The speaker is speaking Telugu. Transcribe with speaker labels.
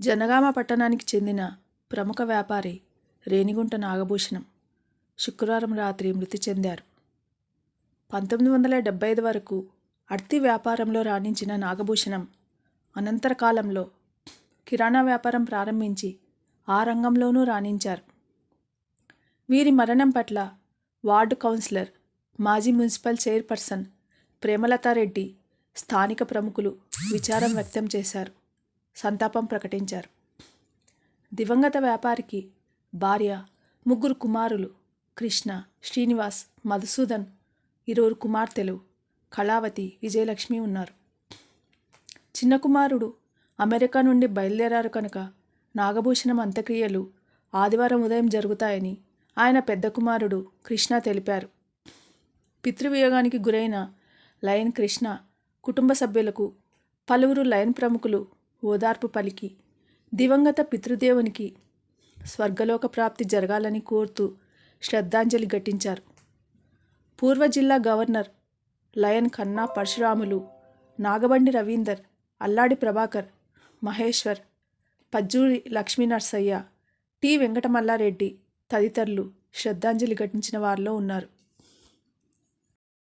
Speaker 1: జనగామ పట్టణానికి చెందిన ప్రముఖ వ్యాపారి రేణిగుంట నాగభూషణం శుక్రవారం రాత్రి మృతి చెందారు. పంతొమ్మిది వందల డెబ్బై ఐదు వరకు అర్తి వ్యాపారంలో రాణించిన నాగభూషణం అనంతర కాలంలో కిరాణా వ్యాపారం ప్రారంభించి ఆ రంగంలోనూ రాణించారు. వీరి మరణం పట్ల వార్డు కౌన్సిలర్ మాజీ మున్సిపల్ చైర్పర్సన్ ప్రేమలతారెడ్డి స్థానిక ప్రముఖులు విచారం వ్యక్తం చేశారు. సంతాపం ప్రకటించారు. దివంగత వ్యాపారికి భార్య ముగ్గురు కుమారులు కృష్ణ శ్రీనివాస్ మధుసూదన్ ఇరువురు కుమార్తెలు కళావతి విజయలక్ష్మి ఉన్నారు. చిన్న కుమారుడు అమెరికా నుండి బయలుదేరారు కనుక నాగభూషణం అంత్యక్రియలు ఆదివారం ఉదయం జరుగుతాయని ఆయన పెద్ద కుమారుడు కృష్ణ తెలిపారు. పితృవియోగానికి గురైన లయన్ కృష్ణ కుటుంబ సభ్యులకు పలువురు లయన్ ప్రముఖులు ఓదార్పు పలికి. దివంగత పితృదేవునికి స్వర్గలోక ప్రాప్తి జరగాలని కోరుతూ శ్రద్ధాంజలి ఘటించారు. పూర్వ జిల్లా governor lion Kanna Parashuramulu Nagabandi Ravinder Alladi Prabhakar Maheshwar Pajjuri Lakshminarsaiah T Venkatamalla Reddy తదితరులు శ్రద్ధాంజలి ఘటించిన వారిలో ఉన్నారు.